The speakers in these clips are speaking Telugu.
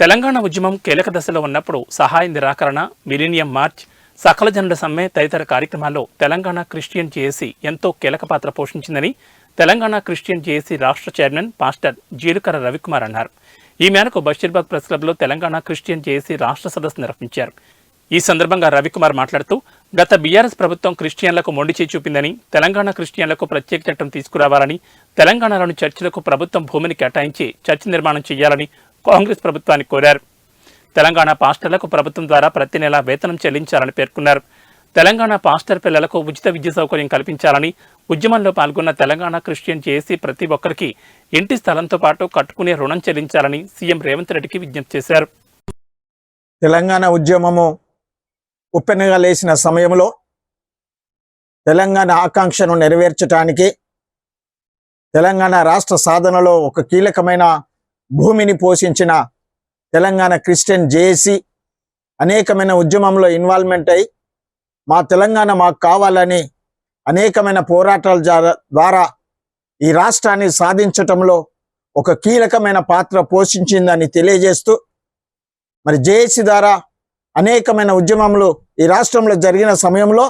తెలంగాణ ఉద్యమం కీలక దశలో ఉన్నప్పుడు సహాయ నిరాకరణ మిలీనియం మార్చ్ సకల జనుల సమ్మె తదితర కార్యక్రమాల్లో తెలంగాణ క్రిస్టియన్ జేఏసీ ఎంతో కీలక పాత్ర పోషించిందని తెలంగాణ క్రిస్టియన్ జేఏసీ రాష్ట్ర చైర్మన్ పాస్టర్ జీలుకర రవికుమార్ అన్నారు. ఈ మేరకు బషీర్బాగ్ ప్రెస్ క్లబ్లో తెలంగాణ క్రిస్టియన్ జేఏసీ రాష్ట్ర సదస్సు నిర్వహించారు. ఈ సందర్భంగా రవికుమార్ మాట్లాడుతూ గత బీఆర్ఎస్ ప్రభుత్వం క్రిస్టియన్లకు మొండి చేయి చూపిందని తెలంగాణ క్రిస్టియన్లకు ప్రత్యేక చట్టం తీసుకురావాలని తెలంగాణలోని చర్చిలకు ప్రభుత్వం భూమిని కేటాయించి చర్చి నిర్మాణం చేయాలని కాంగ్రెస్ ప్రభుత్వాన్ని కోరారు. తెలంగాణ పాస్టర్లకు ప్రభుత్వం ద్వారా ప్రతి నెలా వేతనం చెల్లించాలని పేర్కొన్నారు. తెలంగాణ పాస్టర్ పిల్లలకు ఉచిత విద్య సౌకర్యం కల్పించాలని ఉద్యమంలో పాల్గొన్న తెలంగాణ క్రిస్టియన్ చేసి ప్రతి ఒక్కరికి ఇంటి స్థలంతో పాటు కట్టుకునే రుణం చెల్లించాలని సీఎం రేవంత్ రెడ్డికి విజ్ఞప్తి చేశారు. తెలంగాణ ఉద్యమము ఉప్పెనగా లేచిన సమయంలో తెలంగాణ ఆకాంక్షను నెరవేర్చడానికి తెలంగాణ రాష్ట్ర సాధనలో ఒక కీలకమైన భూమిని పోషించిన తెలంగాణ క్రిస్టియన్ జేఏసీ అనేకమైన ఉద్యమంలో ఇన్వాల్వ్మెంట్ అయి మా తెలంగాణ మాకు కావాలని అనేకమైన పోరాటాల ద్వారా ఈ రాష్ట్రాన్ని సాధించటంలో ఒక కీలకమైన పాత్ర పోషించిందని తెలియజేస్తూ మరి జేఏసీ ద్వారా అనేకమైన ఉద్యమంలో ఈ రాష్ట్రంలో జరిగిన సమయంలో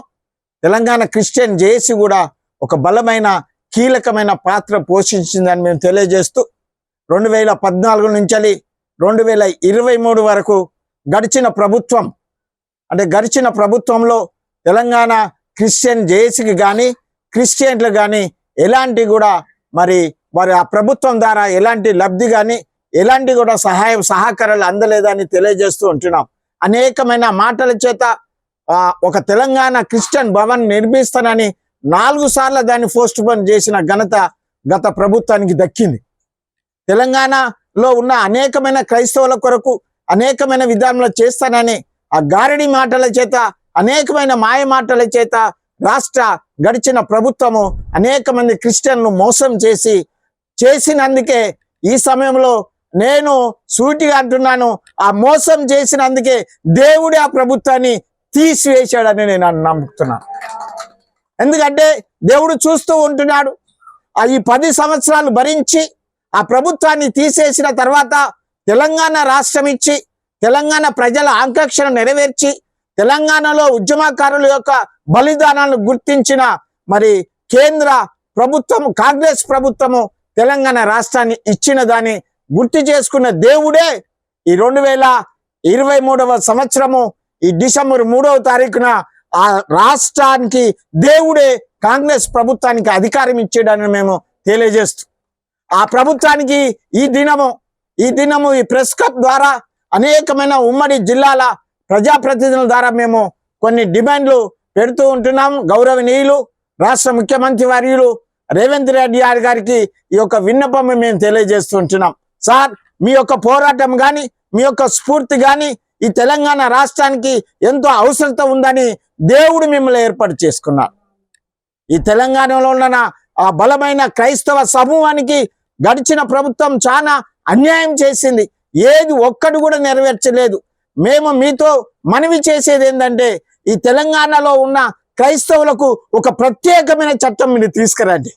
తెలంగాణ క్రిస్టియన్ జేఏసీ కూడా ఒక బలమైన కీలకమైన పాత్ర పోషించిందని మేము తెలియజేస్తూ రెండు వేల పద్నాలుగు నుంచి రెండు వేల ఇరవై మూడు వరకు గడిచిన ప్రభుత్వం అంటే గడిచిన ప్రభుత్వంలో తెలంగాణ క్రిస్టియన్ జేఏసీకి కానీ క్రిస్టియన్లు కానీ ఎలాంటి కూడా మరి వారి ఆ ప్రభుత్వం ద్వారా ఎలాంటి లబ్ధి కానీ ఎలాంటి కూడా సహాయం సహకారాలు అందలేదని తెలియజేస్తూ ఉంటున్నాం. అనేకమైన మాటల చేత ఒక తెలంగాణ క్రిస్టియన్ భవన్ నిర్మిస్తానని నాలుగు సార్లు దాన్ని పోస్ట్ పోన్ చేసిన ఘనత గత ప్రభుత్వానికి దక్కింది. తెలంగాణలో ఉన్న అనేకమైన క్రైస్తవుల కొరకు అనేకమైన విధానంలో చేస్తానని ఆ గారడి మాటల చేత అనేకమైన మాయ మాటల చేత రాష్ట్ర గడిచిన ప్రభుత్వము అనేక మంది క్రిస్టియన్లు మోసం చేసి చేసినందుకే ఈ సమయంలో నేను సూటిగా అంటున్నాను ఆ మోసం చేసినందుకే దేవుడే ఆ ప్రభుత్వాన్ని తీసివేశాడని నేను నమ్ముతున్నాను. ఎందుకంటే దేవుడు చూస్తూ ఉంటున్నాడు. ఆ ఈ పది సంవత్సరాలు భరించి ఆ ప్రభుత్వాన్ని తీసేసిన తర్వాత తెలంగాణ రాష్ట్రం ఇచ్చి తెలంగాణ ప్రజల ఆకాంక్షను నెరవేర్చి తెలంగాణలో ఉద్యమకారుల యొక్క బలిదానాలను గుర్తించిన మరి కేంద్ర ప్రభుత్వం కాంగ్రెస్ ప్రభుత్వము తెలంగాణ రాష్ట్రాన్ని ఇచ్చిన దాన్ని గుర్తు చేసుకున్న దేవుడే ఈ రెండు వేల ఇరవై మూడవ సంవత్సరము ఈ డిసెంబర్ మూడవ తారీఖున ఆ రాష్ట్రానికి దేవుడే కాంగ్రెస్ ప్రభుత్వానికి అధికారం ఇచ్చాడని మేము తెలియజేస్తూ ఆ ప్రభుత్వానికి ఈ దినము ఈ దినము ఈ ప్రెస్ క్లబ్ ద్వారా అనేకమైన ఉమ్మడి జిల్లాల ప్రజాప్రతినిధుల ద్వారా మేము కొన్ని డిమాండ్లు పెడుతూ ఉంటున్నాం. గౌరవనీయులు రాష్ట్ర ముఖ్యమంత్రి వర్యులు రేవంత్ రెడ్డి గారి గారికి ఈ యొక్క విన్నపం మేము తెలియజేస్తుంటున్నాం సార్ మీ యొక్క పోరాటం కానీ మీ యొక్క స్ఫూర్తి కానీ ఈ తెలంగాణ రాష్ట్రానికి ఎంతో అవసరత ఉందని దేవుడు మిమ్మల్ని ఏర్పాటు చేసుకున్నారు ఈ తెలంగాణలో ఉన్న ఆ బలమైన క్రైస్తవ సమూహానికి గడిచిన ప్రభుత్వం చాలా అన్యాయం చేసింది. ఏది ఒక్కడు కూడా నెరవేర్చలేదు. మేము మీతో మనవి చేసేది ఏంటంటే ఈ తెలంగాణలో ఉన్న క్రైస్తవులకు ఒక ప్రత్యేకమైన చట్టం మీరు తీసుకురండి.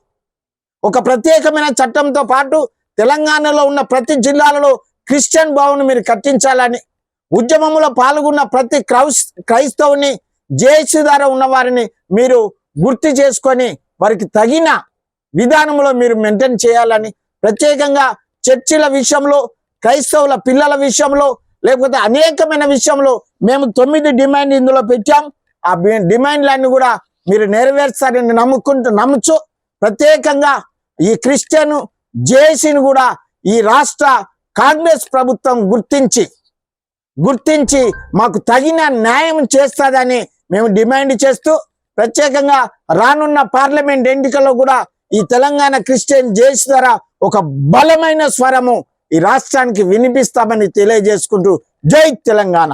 ఒక ప్రత్యేకమైన చట్టంతో పాటు తెలంగాణలో ఉన్న ప్రతి జిల్లాలలో క్రిస్టియన్ భవన్ మీరు కట్టించాలని ఉద్యమంలో పాల్గొన్న ప్రతి క్రౌస్ క్రైస్తవుని జేసీ ద్వారా ఉన్న వారిని మీరు గుర్తు చేసుకొని వారికి తగిన విధానంలో మీరు మెయింటైన్ చేయాలని ప్రత్యేకంగా చర్చిల విషయంలో క్రైస్తవుల పిల్లల విషయంలో లేకపోతే అనేకమైన విషయంలో మేము తొమ్మిది డిమాండ్ ఇందులో పెట్టాం. ఆ డిమాండ్లన్నీ కూడా మీరు నెరవేర్స్తారని నమ్ముకుంటూ నమ్ముచు ప్రత్యేకంగా ఈ క్రిస్టియన్ జేసీని కూడా ఈ రాష్ట్ర కాంగ్రెస్ ప్రభుత్వం గుర్తించి గుర్తించి మాకు తగిన న్యాయం చేస్తుందని మేము డిమాండ్ చేస్తూ ప్రత్యేకంగా రానున్న పార్లమెంట్ ఎన్నికల్లో కూడా ఈ తెలంగాణ క్రిస్టియన్ జేసీ ద్వారా ఒక బలమైన స్వరము ఈ రాష్ట్రానికి వినిపిస్తామని తెలియజేసుకుంటూ జై తెలంగాణ.